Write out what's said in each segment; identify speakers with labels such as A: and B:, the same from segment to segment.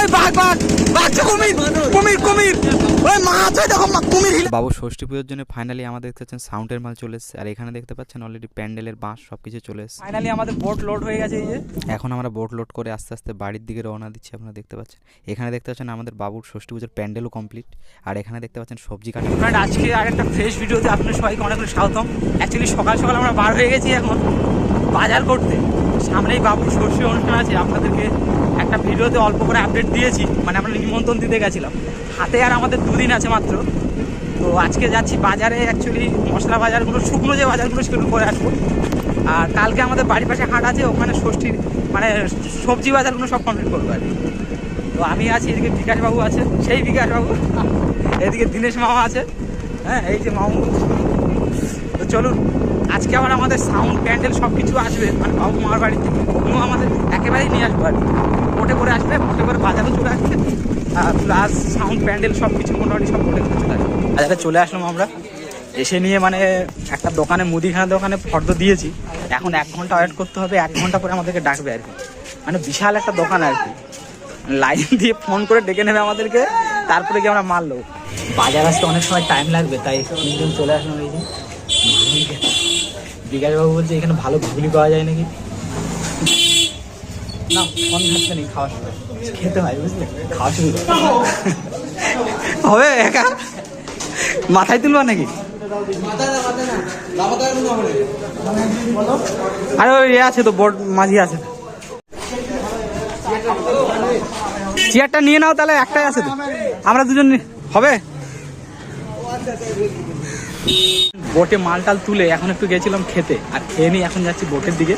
A: ওই বাঘ বাঘ বাঘ কুমির কুমির কুমির। ওই মাছ ওই দেখো কুমির
B: বাবু ষষ্ঠী পুজোর জন্য ফাইনালি আমাদের দেখতে পাচ্ছেন সাউন্ডের মাল চলে এসেছে। আর এখানে দেখতে পাচ্ছেন অলরেডি প্যান্ডেলের বাঁশ সব কিছু চলে এসেছে।
A: ফাইনালি আমাদের বোট লোড হয়ে গেছে এই যে।
B: এখন আমরা বোট লোড করে আস্তে আস্তে বাড়ির দিকে রওনা দিচ্ছি আপনারা দেখতে পাচ্ছেন। এখানে দেখতে পাচ্ছেন আমাদের বাবুর ষষ্ঠী পুজোর প্যান্ডেলও কমপ্লিট আর এখানে দেখতে পাচ্ছেন সবজি কাটা।
A: ফ্রেন্ড আজকে আর একটা ফ্রেশ ভিডিওতে আপনাদের সবাইকে অনেক অনেক স্বাগতম। অ্যাকচুয়ালি সকাল সকাল আমরা বার হয়ে গেছি এখন। বাজার করতে। সামনেই বাবুর ষষ্ঠী অনুষ্ঠান আছে, আপনাদেরকে একটা ভিডিওতে অল্প করে আপডেট দিয়েছি মানে আমরা নিমন্ত্রণ দিতে গেছিলাম। হাতে আর আমাদের দুদিন আছে মাত্র। তো আজকে যাচ্ছি বাজারে অ্যাকচুয়ালি মশলা বাজারগুলো, শুকনো যে বাজারগুলো সেগুলো করে আসব। আর কালকে আমাদের বাড়ির পাশে হাট আছে, ওখানে ষষ্ঠীর মানে সবজি বাজারগুলো সব কমপ্লিট করব আর। তো আমি আছি, এদিকে বিকাশবাবু আছে, সেই বিকাশবাবু এদিকে দীনেশ মামা আছে হ্যাঁ এই যে মামু। তো চলুন আজকে আবার আমাদের সাউন্ড প্যান্ডেল সব কিছু আসবে। মানে বাবু মামার বাড়ি থেকে ওগুলো আমাদের একেবারেই নিয়ে আসব আর কি। বোটে করে আসবে বোটে করে বাজারে চলে আসবে। প্লাস সাউন্ড প্যান্ডেল সব কিছু মোটামুটি সব বোটে করে চলে আসবে বাজারে চলে আসলাম আমরা। এসে নিয়ে মানে একটা দোকানে মুদিখানা দোকানে ফর্দ দিয়েছি। এখন এক ঘণ্টা ওয়েট করতে হবে, এক ঘণ্টা পরে আমাদেরকে ডাকবে আর কি। মানে বিশাল একটা দোকান আর কি। লাইন দিয়ে ফোন করে ডেকে নেবে আমাদেরকে, তারপরে গিয়ে আমরা মারলো বাজার আসতে অনেক সময় টাইম লাগবে, তাই চলে আসলাম এই যে। বিকাশবাবু বলছে, এখানে ভালো ঘুগনি পাওয়া যায় নাকি? না ফোন ঘাটতে নেই খাওয়ার সময় খেতে হয়, বুঝলে? খাওয়া শুরু হবে, একা? মাথায় তুলবা নাকি? আরে, ওই আছে তো, বোর্ড মাঝি আছে চেয়ারটা নিয়ে নাও তাহলে, একটাই আছে তো। আমরা দুজন হবে? বোটে মাল টাল তুলে এখন একটু গেছিলাম খেতে আর খেয়ে নিয়ে এখন যাচ্ছি বোটের দিকে।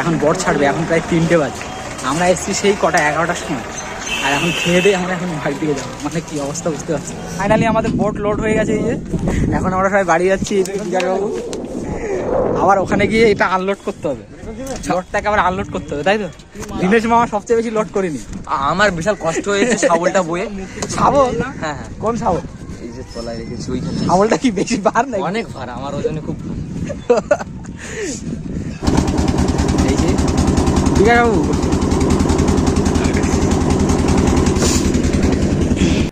A: এখন বোট ছাড়বে এখন প্রায় তিনটে বাজে। আমরা এসেছি সেই কটা এগারোটার সময়। আর এখন খেয়ে দিয়ে আমরা এখন বাড়ির দিকে যাব। মানে কি অবস্থা বুঝতে পারছি ফাইনালি আমাদের বোট লোড হয়ে গেছে এই যে। এখন আমরা সবাই বাড়ি যাচ্ছি বাবু আবার ওখানে গিয়ে এটা আনলোড করতে হবে। লোডটাকে আবার আনলোড করতে হবে তাই তো? দিনেশ মামা সবচেয়ে বেশি লোড করিনি।
C: আমার বিশাল কষ্ট হয়েছে শাবলটা বয়ে
A: শাবল
C: হ্যাঁ হ্যাঁ।
A: কোন শাবল?
C: এই যে তলায় রেখেছি ওইখানে
A: শাবলটা কি বেশি বার নাই
C: অনেক ভার আমার ওজনে খুব
A: এই যে ঠিক আছে বাবু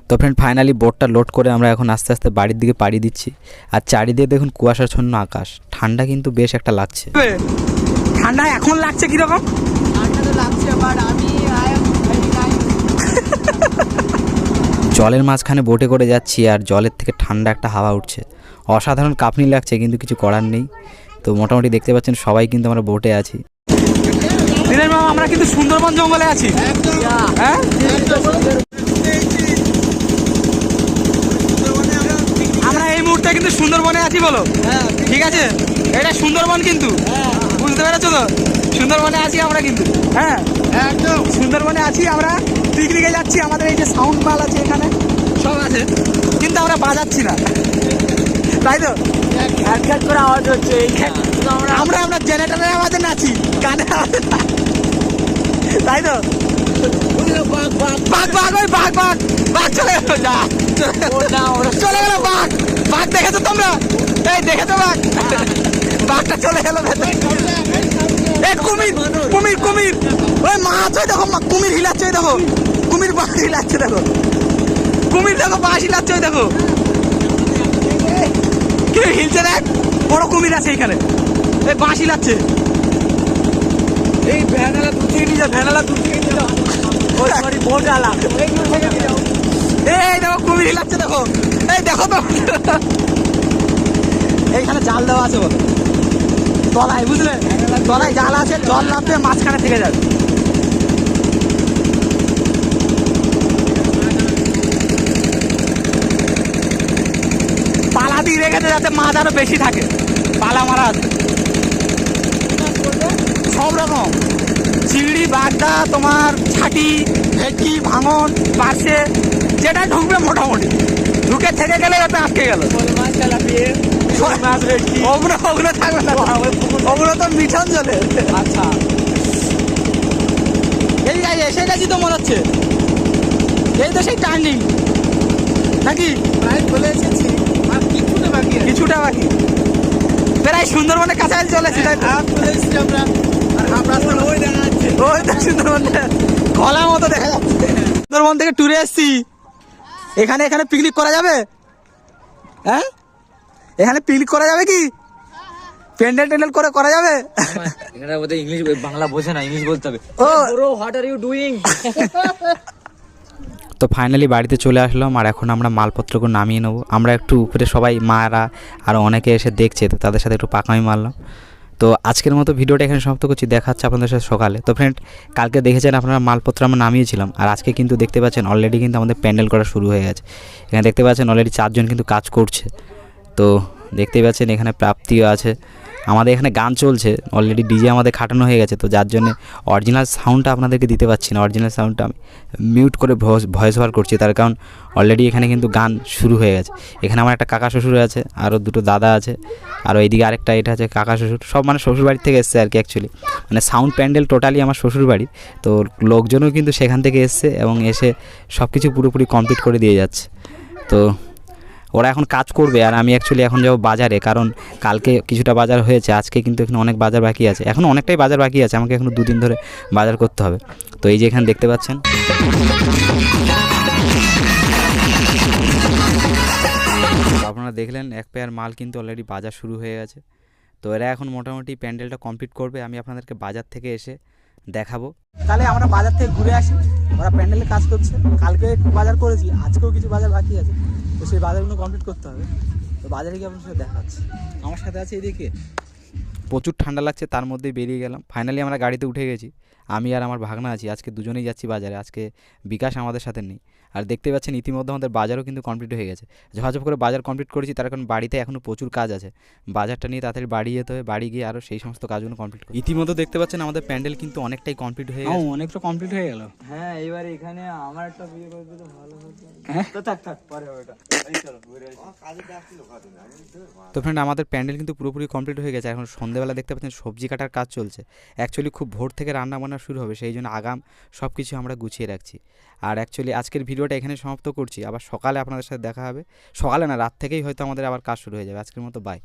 B: তো ফ্রেন্ড ফাইনালি বোটটা লোড করে আমরা এখন আস্তে আস্তে বাড়ির দিকে পাড়ি দিচ্ছি। আর চারিদিকে দেখুন কুয়াশাচ্ছন্ন আকাশ। ঠান্ডা কিন্তু বেশ একটা লাগছে।
A: ঠান্ডা এখন লাগছে কীরকম?
B: জলের মাঝখানে বোটে করে যাচ্ছি আর জলের থেকে ঠান্ডা একটা হাওয়া উঠছে। অসাধারণ কাঁপনি লাগছে, কিন্তু কিছু করার নেই। তো মোটামুটি দেখতে পাচ্ছেন, সবাই কিন্তু আমরা বোটে আছি।
A: দিনের মামা আমরা কিন্তু সুন্দরবন জঙ্গলে আছি। হ্যাঁ? আমরা এই মুহূর্তে কিন্তু সুন্দরবনে আছি বলো। ঠিক আছে? এটা সুন্দরবন কিন্তু। বুঝতে পেরেছ তো? সুন্দরবনে আছি আমরা কিন্তু। হ্যাঁ? সুন্দরবনে আছি আমরা। পিকনিকে যাচ্ছি আমাদের এই যে সাউন্ড মাল আছে এখানে। সব আছে। কিন্তু আমরা বাজাচ্ছি না। তাই তো? করে আওয়াজ হচ্ছে আমরা আমরা জেনারেটরের আওয়াজে নাচি কানে আওয়াজে না। তাই তো? বাঘ বাঘ। ওই বাঘ বাঘ। বাঘ চলে গেল। যা। চলে গেল বাঘ। বাঘ দেখেছ তোমরা? এই দেখেছ বাঘ? বাঘটা চলে গেল ভেতরে এ কুমির কুমির কুমির ওই মাছ ওই দেখো মা- কুমির হিলাচ্ছে ওই দেখো। কুমির বাঘ হিলাচ্ছে দেখো। কুমির দেখো বাস হিলাচ্ছে ওই দেখো। কে হিলছে দেখ? বড় কুমির আছে এখানে। এই বাঁশি লাগছে এই ভ্যানালা দূর থেকে নিয়ে যা ভ্যানালা দূর থেকে নিয়ে যাও। ওই সরি বোট আলা এই দূর থেকে নিয়ে যাও। এই দেখো কুমির হিলাচ্ছে দেখো। এই দেখো তো। এইখানে জাল দেওয়া আছে বলো। তলায় বুঝলে? তলায় জাল আছে জল নামবে মাঝখানে থেকে যাবে রেখেছে যাতে মাছ আরও বেশি থাকে। পালা মারা আছে। সব রকম। চিংড়ি বাগদা তোমার ছাটি ভেটকি ভাঙন পার্সে যেটা ঢুকবে মোটামুটি। ঢুকে থেকে গেলে যাতে আটকে গেল। ওগুলো ওগুলো থাকবে না। ওগুলো তো মিঠন চলে আচ্ছা। এই গাই এসে গেছি তো মনে হচ্ছে। এই তো সেই টার্নিং নাকি? প্রায় চলে এসেছি আর কিছুটা বাকি কিছুটা বাকি প্রায় সুন্দরবনের কাছাকাছি চলে এসেছি তাই আমরা। আর আমরা ওই তো সুন্দরবন। গলা মতো দেখা যাচ্ছে। সুন্দরবন সুন্দরবন থেকে ট্যুরে এসেছি। এখানে এখানে পিকনিক করা যাবে? হ্যাঁ? এখানে পিকনিক করা যাবে কি? প্যান্ডেল ট্যান্ডেল করে করা যাবে?
C: এখানে ইংলিশ বাংলা বোঝে না ইংলিশ বলতে হবে।
A: ও।
C: Bro what are you doing
B: তো ফাইনালি বাড়িতে চলে আসলাম আর এখন আমরা মালপত্রগুলো নামিয়ে নেব। আমরা একটু উপরে সবাই মারা আর অনেকে এসে দেখছে, তো তাদের সাথে একটু পাকামি মারলাম। তো আজকের মতো ভিডিওটা এখানে সমাপ্ত করছি, দেখা হচ্ছে আপনাদের সাথে সকালে। তো ফ্রেন্ড কালকে দেখেছেন আপনারা মালপত্র আমরা নামিয়েছিলাম, আর আজকে কিন্তু দেখতে পাচ্ছেন অলরেডি কিন্তু আমাদের প্যান্ডেল করা শুরু হয়ে গেছে। এখানে দেখতে পাচ্ছেন অলরেডি চারজন কিন্তু কাজ করছে। তো দেখতেই পাচ্ছেন এখানে প্রাপ্তিও আছে। আমাদের এখানে গান চলছে অলরেডি ডিজে আমাদের খাটানো হয়ে গেছে, তো যার জন্য অরিজিনাল সাউন্ডটা আপনাদেরকে দিতে পারছি না অরিজিনাল সাউন্ডটা আমি মিউট করে ভয়েস ভয়েস ওভার করছি, তার কারণ অলরেডি এখানে কিন্তু গান শুরু হয়ে গেছে। এখানে আমার একটা কাকা শ্বশুর আছে, আরও দুটো দাদা আছে আর ওইদিকে আরেকটা এটা আছে, কাকা শ্বশুর, সব মানে শ্বশুর বাড়ি থেকে এসছে আর কি অ্যাকচুয়ালি মানে সাউন্ড প্যান্ডেল টোটালি আমার শ্বশুর বাড়ি তো লোকজনও কিন্তু সেখান থেকে এসছে এবং এসে সব কিছু পুরোপুরি কমপ্লিট করে দিয়ে যাচ্ছে। তো ওরা এখন কাজ করবে আর আমি অ্যাকচুয়ালি এখন যাব বাজারে, কারণ কালকে কিছুটা বাজার হয়েছে, আজকে কিন্তু এখানে অনেক বাজার বাকি আছে। এখন অনেকটাই বাজার বাকি আছে, আমাকে এখন দুদিন ধরে বাজার করতে হবে। তো এই যে এখানে দেখতে পাচ্ছেন। আপনারা দেখলেন, এক পেয়ার মাল কিন্তু অলরেডি বাজার শুরু হয়ে গেছে। তো এরা এখন মোটামুটি প্যান্ডেলটা কমপ্লিট করবে, আমি আপনাদেরকে বাজার থেকে এসে দেখাবো।
A: তাহলে আমরা বাজার থেকে ঘুরে আসি, ওরা প্যান্ডেলে কাজ করছে। কালকে বাজার করেছি, আজকেও কিছু বাজার বাকি আছে। সেই বাজারগুলো কমপ্লিট করতে হবে। তো বাজারে গিয়ে আপনার সাথে দেখা হচ্ছে। আমার সাথে আছে এদিকে।
B: প্রচুর ঠান্ডা লাগছে, তার মধ্যেই বেরিয়ে গেলাম। ফাইনালি আমরা গাড়িতে উঠে গেছি। আমি আর আমার ভাগনা আছি। আজকে দুজনেই যাচ্ছি বাজারে। আজকে বিকাশ আমাদের সাথে নেই। আর দেখতে পাচ্ছেন ইতিমধ্যে আমাদের বাজারও কিন্তু কমপ্লিট হয়ে গেছে। ঝপাঝপ করে বাজার কমপ্লিট করেছি তার কারণ বাড়িতে এখনও প্রচুর কাজ আছে। বাজারটা নিয়ে তাড়াতাড়ি বাড়ি যেতে হবে বাড়ি গিয়ে আরও সেই সমস্ত কাজগুলো কমপ্লিট করি। ইতিমধ্যে দেখতে পাচ্ছেন আমাদের প্যান্ডেল কিন্তু অনেকটাই কমপ্লিট হয়ে গেছে।
A: অনেকটা কমপ্লিট হয়ে গেল।
C: হ্যাঁ এবারে এখানে আমার একটা বিয়ে করবে তো ভালো হতো
A: হ্যাঁ?
C: তো থাক থাক পরে ওটা এই চলো ঘুরে আসি।
B: তো ফ্রেন্ড আমাদের প্যান্ডেল কিন্তু পুরোপুরি কমপ্লিট হয়ে গেছে। এখন সন্ধ্যেবেলা দেখতে পাচ্ছেন সবজি কাটার কাজ চলছে। অ্যাকচুয়ালি খুব ভোর থেকে রান্না বান্না শুরু হবে সেই জন্য আগাম সব কিছু আমরা গুছিয়ে রাখছি। আর অ্যাকচুয়ালি আজকের ভিডিওটা এখানে সমাপ্ত করছি। আবার সকালে আপনাদের সাথে দেখা হবে। সকালে না, রাত থেকেই হয়তো আমাদের আবার কাজ শুরু হয়ে যাবে। আজকের মতো বাই